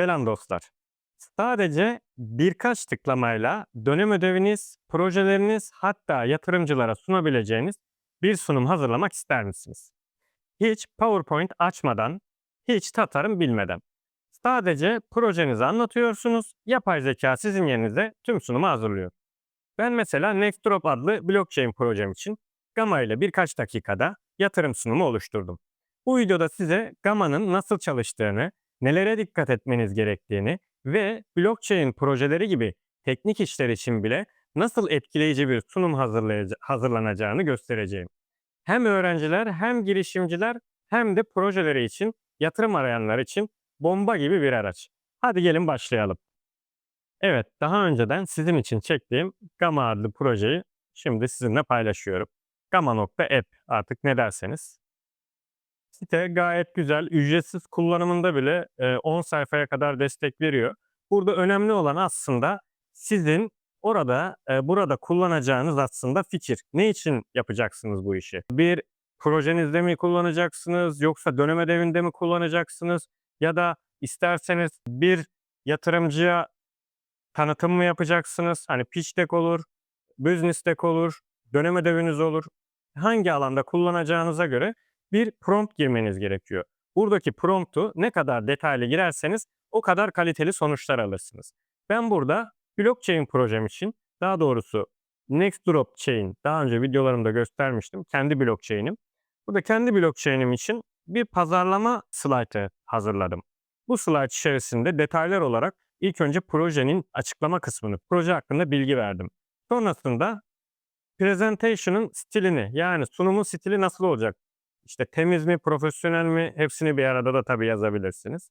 Selam dostlar. Sadece birkaç tıklamayla dönem ödeviniz, projeleriniz hatta yatırımcılara sunabileceğiniz bir sunum hazırlamak ister misiniz? Hiç PowerPoint açmadan, hiç tasarım bilmeden. Sadece projenizi anlatıyorsunuz, yapay zeka sizin yerinize tüm sunumu hazırlıyor. Ben mesela Nextdrop adlı blockchain projem için Gamma ile birkaç dakikada yatırım sunumu oluşturdum. Bu videoda size Gamma'nın nasıl çalıştığını, nelere dikkat etmeniz gerektiğini ve blockchain projeleri gibi teknik işler için bile nasıl etkileyici bir sunum hazırlanacağını göstereceğim. Hem öğrenciler hem girişimciler hem de projeleri için yatırım arayanlar için bomba gibi bir araç. Hadi gelin başlayalım. Evet, daha önceden sizin için çektiğim Gamma adlı projeyi şimdi sizinle paylaşıyorum. Gamma.app artık ne derseniz. Site gayet güzel. Ücretsiz kullanımında bile e, 10 sayfaya kadar destek veriyor. Burada önemli olan aslında sizin orada burada kullanacağınız aslında fikir. Ne için yapacaksınız bu işi? Bir projenizde mi kullanacaksınız yoksa dönem ödevinde mi kullanacaksınız ya da isterseniz bir yatırımcıya tanıtım mı yapacaksınız? Hani pitch deck olur, business deck olur, dönem ödeviniz olur. Hangi alanda kullanacağınıza göre bir prompt girmeniz gerekiyor. Buradaki promptu ne kadar detaylı girerseniz o kadar kaliteli sonuçlar alırsınız. Ben burada blockchain projem için daha doğrusu Nextdrop Chain daha önce videolarımda göstermiştim. Kendi blockchain'im. Burada kendi blockchain'im için bir pazarlama slaytı hazırladım. Bu slide içerisinde detaylar olarak ilk önce projenin açıklama kısmını, proje hakkında bilgi verdim. Sonrasında presentation'ın stilini yani sunumun stili nasıl olacak? İşte temiz mi, profesyonel mi hepsini bir arada da tabii yazabilirsiniz.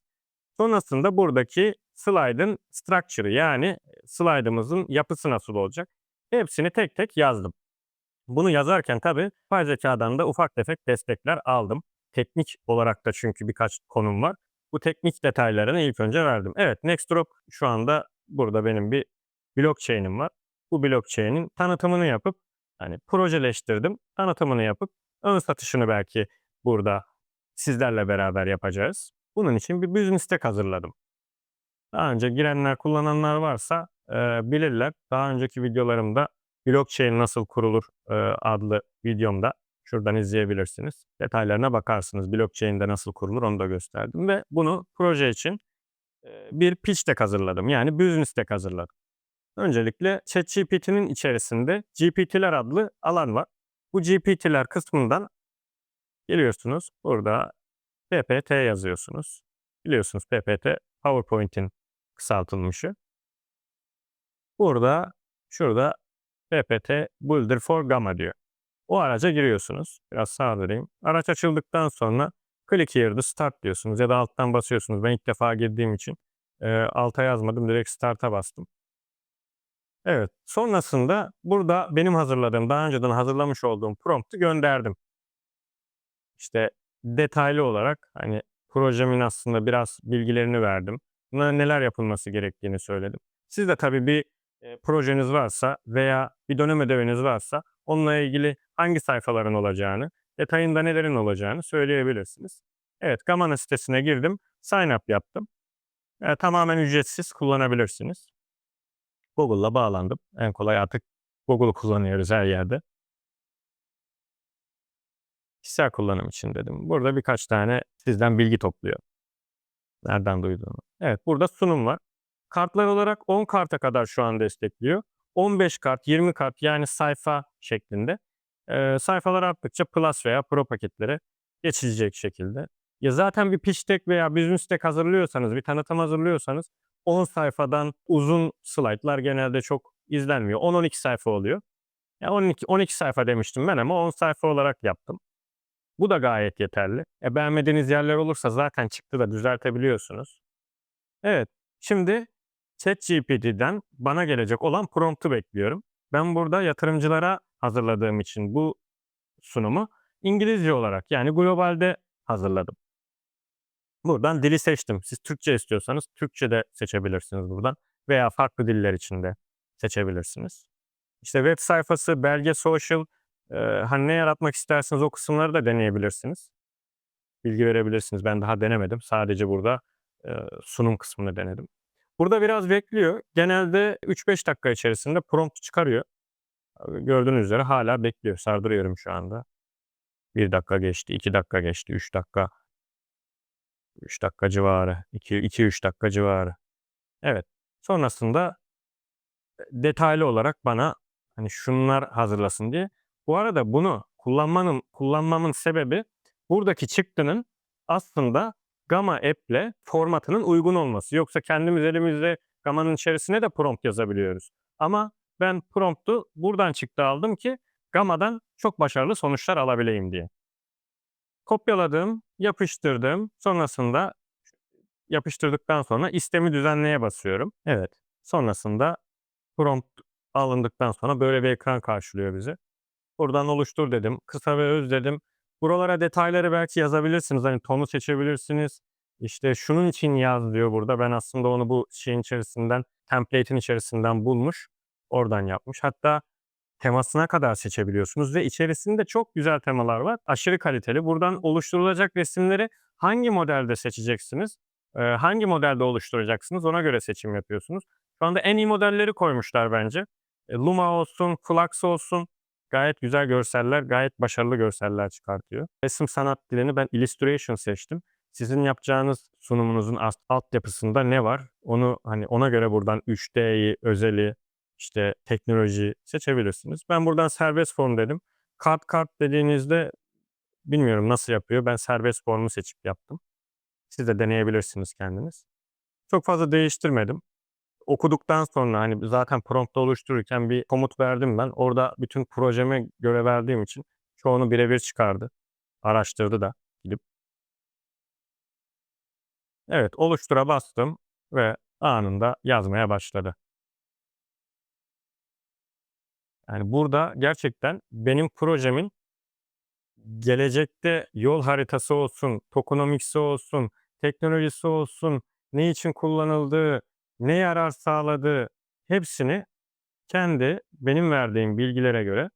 Sonrasında buradaki slide'ın structure'ı yani slide'ımızın yapısı nasıl olacak? Hepsini tek tek yazdım. Bunu yazarken tabii yapay zekadan da ufak tefek destekler aldım. Teknik olarak da çünkü birkaç konum var. Bu teknik detaylarını ilk önce verdim. Evet Nextdrop şu anda burada benim bir blockchain'im var. Bu blockchain'in tanıtımını yapıp hani projeleştirdim. Tanıtımını yapıp ön satışını belki burada sizlerle beraber yapacağız. Bunun için bir business deck hazırladım. Daha önce girenler, kullananlar varsa e, bilirler. Daha önceki videolarımda blockchain nasıl kurulur e, adlı videomda şuradan izleyebilirsiniz. Detaylarına bakarsınız. Blockchain'de nasıl kurulur onu da gösterdim ve bunu proje için e, bir pitch deck hazırladım. Yani business deck hazırladım. Öncelikle ChatGPT'nin içerisinde GPT'ler adlı alan var. Bu GPT'ler kısmından geliyorsunuz. Burada PPT yazıyorsunuz. Biliyorsunuz PPT PowerPoint'in kısaltılmışı. Burada şurada PPT Builder for Gamma diyor. O araca giriyorsunuz. Biraz sağdırayım. Araç açıldıktan sonra click here start diyorsunuz ya da alttan basıyorsunuz. Ben ilk defa girdiğim için e, alta yazmadım. Direkt start'a bastım. Evet. Sonrasında burada benim hazırladığım, daha önceden hazırlamış olduğum prompt'u gönderdim. İşte detaylı olarak hani projemin aslında biraz bilgilerini verdim. Buna neler yapılması gerektiğini söyledim. Siz de tabii bir e, projeniz varsa veya bir dönem ödeviniz varsa onunla ilgili hangi sayfaların olacağını, detayında nelerin olacağını söyleyebilirsiniz. Evet, Gamana sitesine girdim, sign up yaptım. E, tamamen ücretsiz kullanabilirsiniz. Google'la bağlandım. En kolay artık Google kullanıyoruz her yerde. Kişisel kullanım için dedim. Burada birkaç tane sizden bilgi topluyor. Nereden duyduğunu. Evet burada sunum var. Kartlar olarak 10 karta kadar şu an destekliyor. 15 kart, 20 kart yani sayfa şeklinde. Ee, sayfalar arttıkça Plus veya Pro paketlere geçilecek şekilde. Ya zaten bir pitch deck veya business deck hazırlıyorsanız, bir tanıtım hazırlıyorsanız 10 sayfadan uzun slaytlar genelde çok izlenmiyor. 10-12 sayfa oluyor. Ya 12, 12 sayfa demiştim ben ama 10 sayfa olarak yaptım. Bu da gayet yeterli. E, beğenmediğiniz yerler olursa zaten çıktı da düzeltebiliyorsunuz. Evet, şimdi ChatGPT'den bana gelecek olan prompt'u bekliyorum. Ben burada yatırımcılara hazırladığım için bu sunumu İngilizce olarak yani globalde hazırladım. Buradan dili seçtim. Siz Türkçe istiyorsanız Türkçe de seçebilirsiniz buradan veya farklı diller için de seçebilirsiniz. İşte web sayfası, belge, social, e, hani ne yaratmak isterseniz o kısımları da deneyebilirsiniz. Bilgi verebilirsiniz. Ben daha denemedim. Sadece burada eee, sunum kısmını denedim. Burada biraz bekliyor. Genelde 3-5 dakika içerisinde prompt çıkarıyor. Gördüğünüz üzere hâlâ bekliyor. Sardırıyorum şu anda. 1 dakika geçti, 2 dakika geçti, 3 dakika. 3 dakika civarı, 2 2-3 dakika civarı. Evet. Sonrasında eee, detaylı olarak bana, hani, şunlar hazırlasın diye. Bu arada bunu kullanmanın kullanmamın sebebi buradaki çıktının aslında Gamma app'le formatının uygun olması. Yoksa kendimiz elimizde Gamma'nın içerisine de prompt yazabiliyoruz. Ama ben prompt'u buradan çıktı aldım ki Gamma'dan çok başarılı sonuçlar alabileyim diye. Kopyaladım, yapıştırdım. Sonrasında yapıştırdıktan sonra istemi düzenleye basıyorum. Evet. Sonrasında prompt alındıktan sonra böyle bir ekran karşılıyor bizi. Buradan oluştur dedim. Kısa ve öz dedim. Buralara detayları belki yazabilirsiniz. Hani tonu seçebilirsiniz. İşte şunun için yaz diyor burada. Ben aslında onu bu şeyin içerisinden, template'in içerisinden bulmuş. Oradan yapmış. Hatta temasına kadar seçebiliyorsunuz ve içerisinde çok güzel temalar var. Aşırı kaliteli. Buradan oluşturulacak resimleri hangi modelde seçeceksiniz? Hangi modelde oluşturacaksınız? Ona göre seçim yapıyorsunuz. Şu anda en iyi modelleri koymuşlar bence. Eee, Luma olsun, Flux olsun. Gayet güzel görseller, gayet başarılı görseller çıkartıyor. Resim sanat dilini ben Illustration seçtim. Sizin yapacağınız sunumunuzun as altyapısında ne var? Onu, hani, ona göre buradan 3D'yi, özeli, işte teknoloji seçebilirsiniz. Ben buradan serbest form dedim. Kart kart dediğinizde bilmiyorum nasıl yapıyor. Ben serbest formu seçip yaptım. Siz de deneyebilirsiniz kendiniz. Çok fazla değiştirmedim. Okuduktan sonra, hani, zaten prompt'u oluştururken bir komut verdim ben. Orada bütün projeme göre verdiğim için çoğunu bire bir çıkardı. Araştırdı da gidip. Evet, oluştura bastım ve anında yazmaya başladı. Yani, burada gerçekten benim projemin gelecekte yol haritası olsun, tokenomics'i olsun, teknolojisi olsun, ne için kullanıldığı, ne yarar sağladığı hepsini kendi benim verdiğim bilgilere göre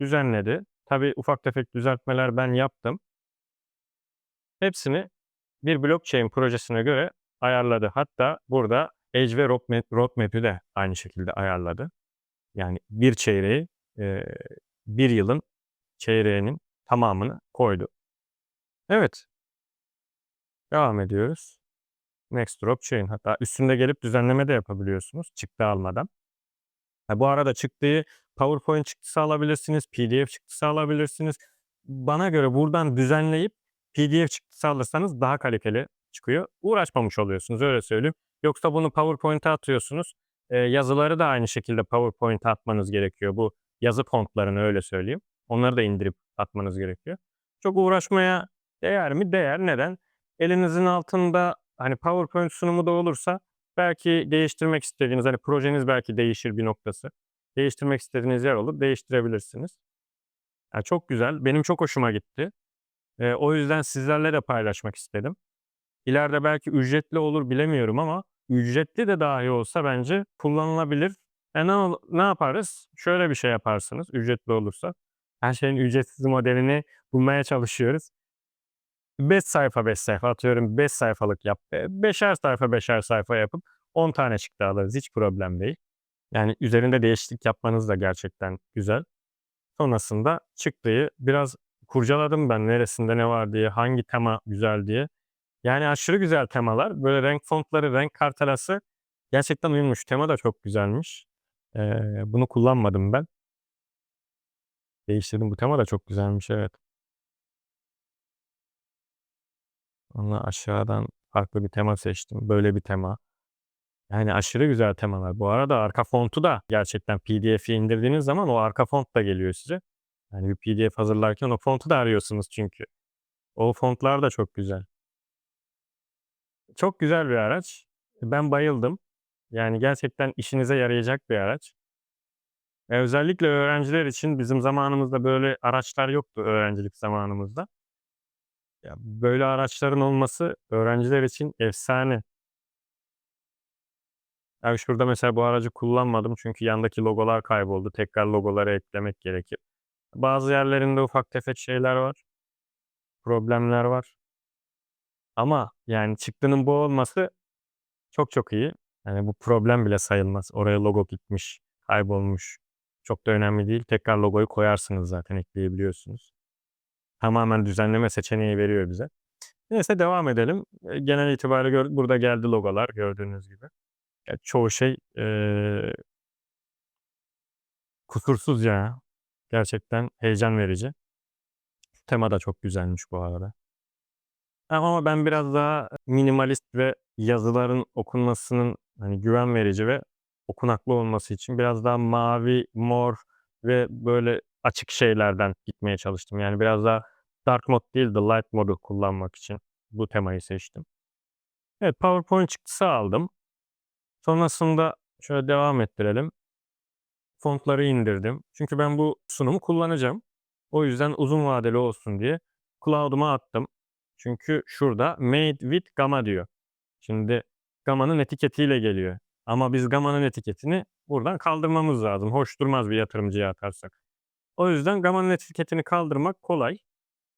düzenledi. Tabii ufak tefek düzeltmeler ben yaptım. Hepsini bir blockchain projesine göre ayarladı. Hatta burada Age ve roadmap roadmap'i de aynı şekilde ayarladı. Yani bir çeyreği, eee, 1 yılın çeyreğinin tamamını koydu. Evet. Devam ediyoruz. Next drop chain. Hatta üstünde gelip düzenleme de yapabiliyorsunuz çıktı almadan. Ha, bu arada çıktıyı PowerPoint çıktısı alabilirsiniz, PDF çıktısı alabilirsiniz. Bana göre buradan düzenleyip PDF çıktısı alırsanız daha kaliteli çıkıyor. Uğraşmamış oluyorsunuz, öyle söyleyeyim. Yoksa bunu PowerPoint'e atıyorsunuz. Eee, yazıları da aynı şekilde PowerPoint'e atmanız gerekiyor. Bu yazı fontlarını, öyle söyleyeyim. Onları da indirip atmanız gerekiyor. Çok uğraşmaya değer mi? Değer. Neden? Elinizin altında, hani, PowerPoint sunumu da olursa belki değiştirmek istediğiniz, hani, projeniz belki değişir bir noktası. Değiştirmek istediğiniz yer olur, değiştirebilirsiniz. Ya, çok güzel. Benim çok hoşuma gitti. Eee, o yüzden sizlerle de paylaşmak istedim. İleride belki ücretli olur bilemiyorum ama ücretli de dahi olsa bence kullanılabilir. E, ne ne yaparız? Şöyle bir şey yaparsınız ücretli olursa. Her şeyin ücretsiz modelini bulmaya çalışıyoruz. 5 sayfa 5 sayfa atıyorum 5 sayfalık yap. Eee, 5'er sayfa 5'er sayfa yapıp 10 tane çıktı alırız. Hiç problem değil. Yani üzerinde değişiklik yapmanız da gerçekten güzel. Sonrasında çıktıyı biraz kurcaladım ben neresinde ne var diye, hangi tema güzel diye. Yani aşırı güzel temalar. Böyle renk fontları, renk kartalası gerçekten uyumuş. Tema da çok güzelmiş. Eee, bunu kullanmadım ben. Değiştirdim. Bu tema da çok güzelmiş, evet. Sonra aşağıdan farklı bir tema seçtim. Böyle bir tema. Yani aşırı güzel temalar. Bu arada arka fontu da gerçekten PDF'i indirdiğiniz zaman o arka font da geliyor size. Yani bir PDF hazırlarken o fontu da arıyorsunuz çünkü. O fontlar da çok güzel. Çok güzel bir araç. Ben bayıldım. Yani gerçekten işinize yarayacak bir araç. Ve özellikle öğrenciler için bizim zamanımızda böyle araçlar yoktu öğrencilik zamanımızda. Ya, böyle araçların olması öğrenciler için efsane. Ya, şurada mesela bu aracı kullanmadım çünkü yandaki logolar kayboldu. Tekrar logoları eklemek gerekir. Bazı yerlerinde ufak tefek şeyler var. Problemler var. Ama yani çıktının bu olması çok çok iyi. Yani bu problem bile sayılmaz. Oraya logo gitmiş, kaybolmuş. Çok da önemli değil. Tekrar logoyu koyarsınız zaten ekleyebiliyorsunuz. Tamamen düzenleme seçeneği veriyor bize. Neyse devam edelim. Eee, genel itibariyle gör burada geldi logolar gördüğünüz gibi. Ya, çoğu şey, eee kusursuz ya. Gerçekten heyecan verici. Tema da çok güzelmiş bu arada. Ama ben biraz daha minimalist ve yazıların okunmasının, hani, güven verici ve okunaklı olması için biraz daha mavi, mor ve böyle açık şeylerden gitmeye çalıştım. Yani biraz daha dark mode değil de light mode'u kullanmak için bu temayı seçtim. Evet, PowerPoint çıktısı aldım. Sonrasında şöyle devam ettirelim. Fontları indirdim. Çünkü ben bu sunumu kullanacağım. O yüzden uzun vadeli olsun diye cloud'uma attım. Çünkü şurada "Made with Gamma" diyor. Şimdi Gamma'nın etiketiyle geliyor. Ama biz Gamma'nın etiketini buradan kaldırmamız lazım. Hoş durmaz bir yatırımcıya atarsak. O yüzden Gamma'nın etiketini kaldırmak kolay.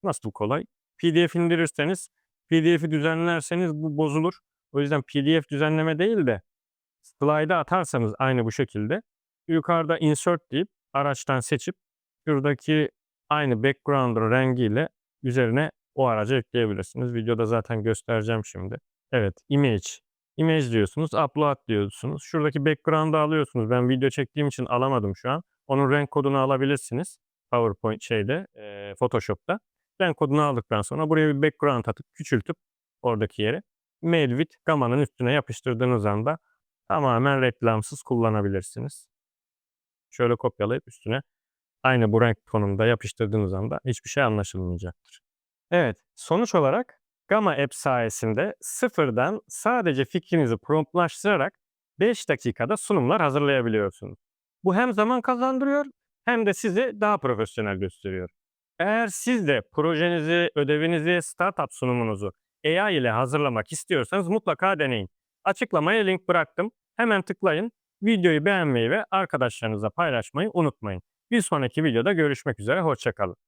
Nasıl kolay? PDF indirirseniz, PDF'i düzenlerseniz bu bozulur. O yüzden PDF düzenleme değil de slide'a atarsanız aynı bu şekilde yukarıda insert deyip araçtan seçip şuradaki aynı background'un rengiyle üzerine o aracı ekleyebilirsiniz. Videoda zaten göstereceğim şimdi. Evet, image. Image diyorsunuz, upload diyorsunuz. Şuradaki background'ı alıyorsunuz. Ben video çektiğim için alamadım şu an. Onun renk kodunu alabilirsiniz. PowerPoint şeyde, eee, Photoshop'ta. Renk kodunu aldıktan sonra buraya bir background atıp küçültüp oradaki yeri Made with Gamma'nın üstüne yapıştırdığınız anda tamamen reklamsız kullanabilirsiniz. Şöyle kopyalayıp üstüne aynı bu renk tonunda yapıştırdığınız anda hiçbir şey anlaşılmayacaktır. Evet, sonuç olarak Gamma App sayesinde sıfırdan sadece fikrinizi promptlaştırarak 5 dakikada sunumlar hazırlayabiliyorsunuz. Bu hem zaman kazandırıyor hem de sizi daha profesyonel gösteriyor. Eğer siz de projenizi, ödevinizi, startup sunumunuzu AI ile hazırlamak istiyorsanız mutlaka deneyin. Açıklamaya link bıraktım. Hemen tıklayın. Videoyu beğenmeyi ve arkadaşlarınızla paylaşmayı unutmayın. Bir sonraki videoda görüşmek üzere, hoşça kalın.